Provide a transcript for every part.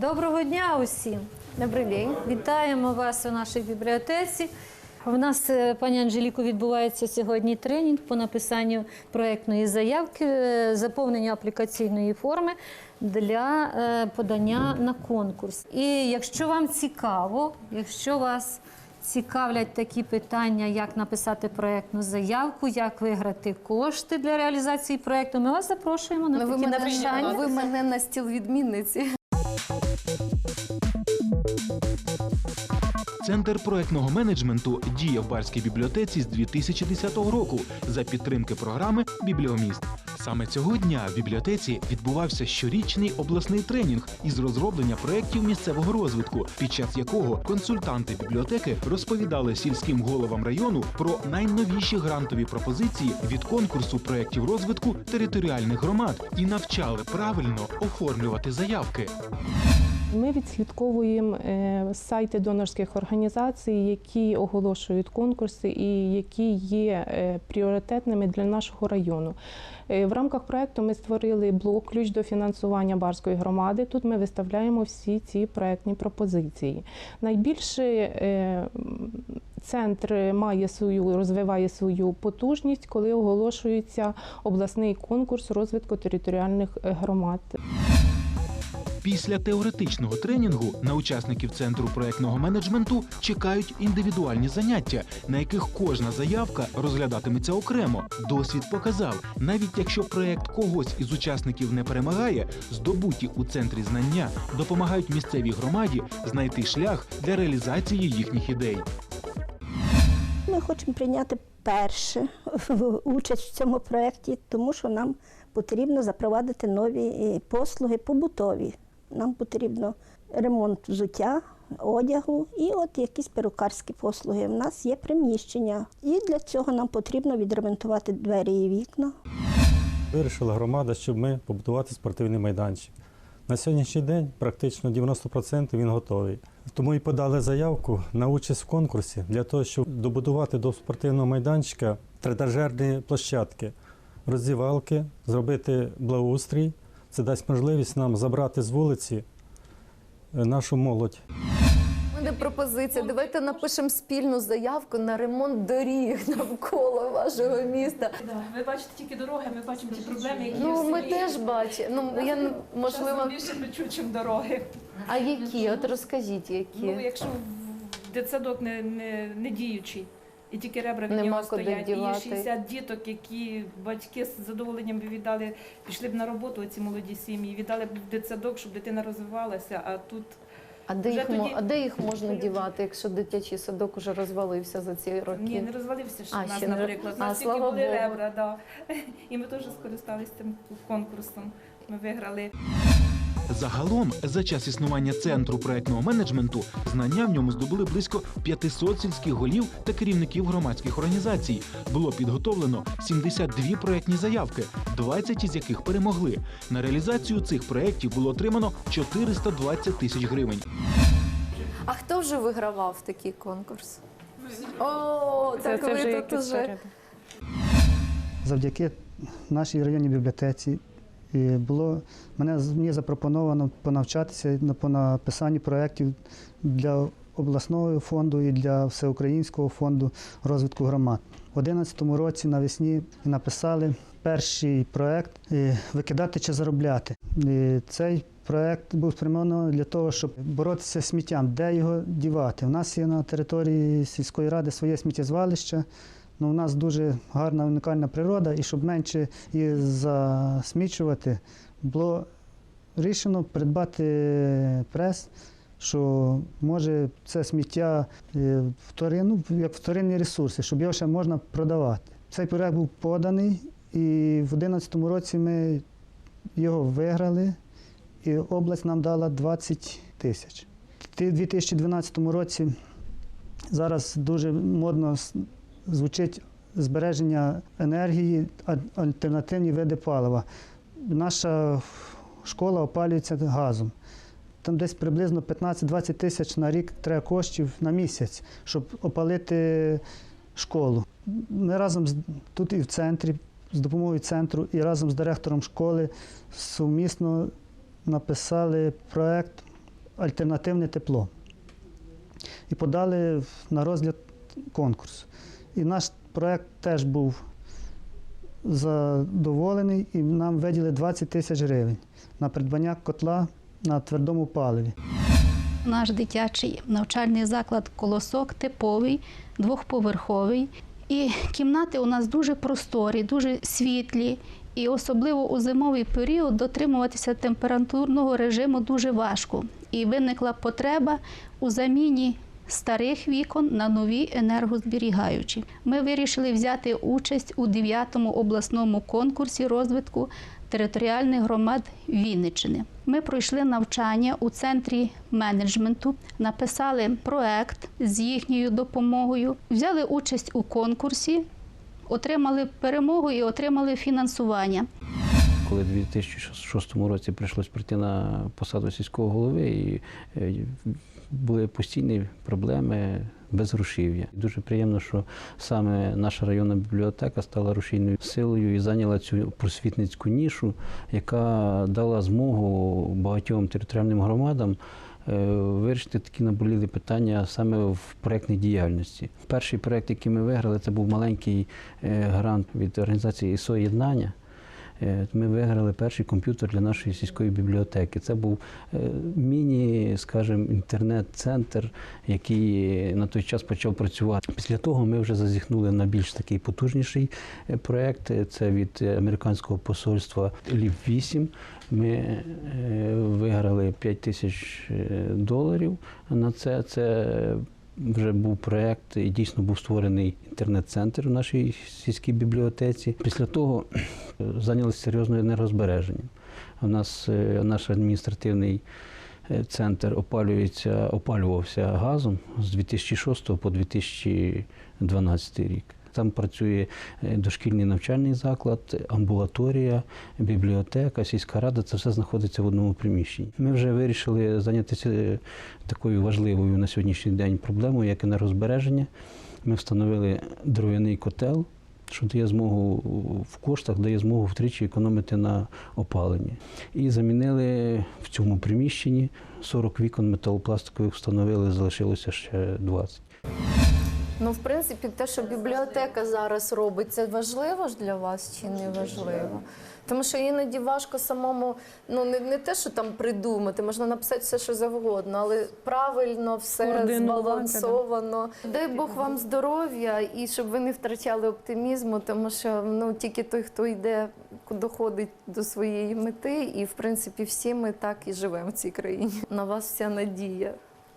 Доброго дня усім. Добрий день. Вітаємо вас у нашій бібліотеці. У нас, е, пані Анжеліко, відбувається сьогодні тренінг по написанню проєктної заявки, е, заповненню аплікаційної форми для е, подання на конкурс. І якщо вам цікаво, якщо вас цікавлять такі питання, як написати проєктну заявку, як виграти кошти для реалізації проєкту, ми вас запрошуємо на Ну, такі навчання. ви мене на стіл відмінниці. Thank you. Центр проектного менеджменту діє в Барській бібліотеці з 2010 року за підтримки програми Бібліоміст. Саме цього дня в бібліотеці відбувався щорічний обласний тренінг із розроблення проєктів місцевого розвитку, під час якого консультанти бібліотеки розповідали сільським головам району про найновіші грантові пропозиції від конкурсу проєктів розвитку територіальних громад і навчали правильно оформлювати заявки. Ми відслідковуємо е, сайти донорських організацій, які оголошують конкурси і які є е, пріоритетними для нашого району. Е, В рамках проекту ми створили блок ключ до фінансування барської громади. Тут ми виставляємо всі ці проектні пропозиції. Найбільше центр має свою розвиває свою потужність, коли оголошується обласний конкурс розвитку територіальних громад. Після теоретичного тренінгу на учасників центру проектного менеджменту чекають індивідуальні заняття, на яких кожна заявка розглядатиметься окремо. Досвід показав, навіть якщо проект когось із учасників не перемагає, здобуті у центрі знання допомагають місцевій громаді знайти шлях для реалізації їхніх ідей. Ми хочемо прийняти перше участь в цьому проєкті, тому що нам потрібно запровадити нові е, послуги побутові. Нам потрібно ремонт взуття, одягу і от якісь перукарські послуги. У нас є приміщення, і для цього нам потрібно відремонтувати двері і вікна. Вирішила громада, щоб ми побудувати спортивний майданчик. На сьогоднішній день практично 90% він готовий. Тому і подали заявку на участь в конкурсі для того, щоб добудувати до спортивного майданчика тренажерні площадки, роздівалки, зробити благоустрій. Це дасть можливість нам забрати з вулиці е, нашу молодь. У мене пропозиція. Давайте напишемо спільну заявку на ремонт доріг навколо вашого міста. Да, ви бачите тільки дороги, ми бачимо ті проблеми, які Ну, в ми теж бачимо. Ну, я не- можливо. Більше кричу, чим дороги. А які? От розкажіть, Ну, які. якщо дитсадок не, не, не діючий, і тільки ребра в нього стоять, і є 60 діток, які батьки з задоволенням віддали, пішли б на роботу, ці молоді сім'ї, віддали б в дитсадок, щоб дитина розвивалася, а тут А де, їх, тоді- а де їх можна дівати, якщо дитячий садок уже розвалився за ці роки? ні, не розвалився ж А, у нас, ще не наприклад. У нас тільки були Богу. ребра, да. і ми теж скористалися цим конкурсом. Ми виграли. Загалом, за час існування центру проектного менеджменту, знання в ньому здобули близько 500 сільських голів та керівників громадських організацій. Було підготовлено 72 проектні заявки, 20 із яких перемогли. На реалізацію цих проєктів було отримано 420 тисяч гривень. А хто вже вигравав такий конкурс? О, так ви тут уже. завдяки нашій районній бібліотеці і було мене мені запропоновано понавчатися на по написанні проєктів для обласного фонду і для всеукраїнського фонду розвитку громад. У 2011 році навесні написали перший проєкт е, Викидати чи заробляти. І цей проєкт був спрямований для того, щоб боротися з сміттям, де його дівати. У нас є на території сільської ради своє сміттєзвалище. Ну, у нас дуже гарна унікальна природа, і щоб менше її засмічувати, було рішено придбати прес, що може це сміття е, втори- ну, як вторинні ресурси, щоб його ще можна продавати. Цей проект був поданий, і в 2011 році ми його виграли, і область нам дала 20 тисяч. У 2012 році зараз дуже модно звучить збереження енергії, альтернативні види палива. Наша школа опалюється газом. Там десь приблизно 15-20 тисяч на рік треба коштів на місяць, щоб опалити школу. Ми разом тут і в центрі, з допомогою центру, і разом з директором школи сумісно написали проект альтернативне тепло. І подали на розгляд конкурс. І наш проєкт теж був задоволений, і нам виділили 20 тисяч гривень на придбання котла на твердому паливі. Наш дитячий навчальний заклад Колосок типовий, двохповерховий. І кімнати у нас дуже просторі, дуже світлі. І особливо у зимовий період дотримуватися температурного режиму дуже важко. І виникла потреба у заміні старих вікон на нові енергозберігаючі. Ми вирішили взяти участь у 9-му обласному конкурсі розвитку територіальних громад Вінниччини. Ми пройшли навчання у центрі менеджменту, написали проект з їхньою допомогою, взяли участь у конкурсі, отримали перемогу і отримали фінансування. Коли в 2006 році прийшлось прийти на посаду сільського голови, і е, були постійні проблеми безгрошів'я. Дуже приємно, що саме наша районна бібліотека стала рушійною силою і зайняла цю просвітницьку нішу, яка дала змогу багатьом територіальним громадам е, вирішити такі наболілі питання саме в проєктній діяльності. Перший проєкт, який ми виграли, це був маленький е, грант від організації ІСО Єднання. Е, Ми виграли перший комп'ютер для нашої сільської бібліотеки. Це був е, міні, скажімо, інтернет-центр, який на той час почав працювати. Після того ми вже зазіхнули на більш такий потужніший е, проєкт. Це від американського посольства ЛІП 8 Ми виграли 5 тисяч доларів на це. Це вже був проєкт і дійсно був створений інтернет-центр в нашій сільській бібліотеці. Після того е, зайнялися серйозною енергозбереженням. У нас е, наш адміністративний е, центр опалюється, опалювався газом з 2006 по 2012 рік. Там працює е, дошкільний навчальний заклад, амбулаторія, бібліотека, сільська рада. Це все знаходиться в одному приміщенні. Ми вже вирішили зайнятися е, такою важливою на сьогоднішній день проблемою, як енергозбереження. Ми встановили дров'яний котел, що дає змогу в коштах, дає змогу втричі економити на опаленні. І замінили в цьому приміщенні 40 вікон металопластикових встановили, залишилося ще 20. Ну, в принципі, те, що бібліотека зараз робить, це важливо ж для вас чи не важливо? Тому що іноді важко самому, ну не, не те, що там придумати, можна написати все, що завгодно, але правильно все збалансовано. Дай Бог вам здоров'я і щоб ви не втрачали оптимізму, тому що ну тільки той, хто йде, доходить до своєї мети, і в принципі всі ми так і живемо в цій країні. На вас вся надія.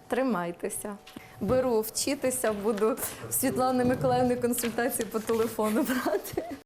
Тримайтеся. Беру вчитися, буду в Світлани Миколаївни консультації по телефону брати.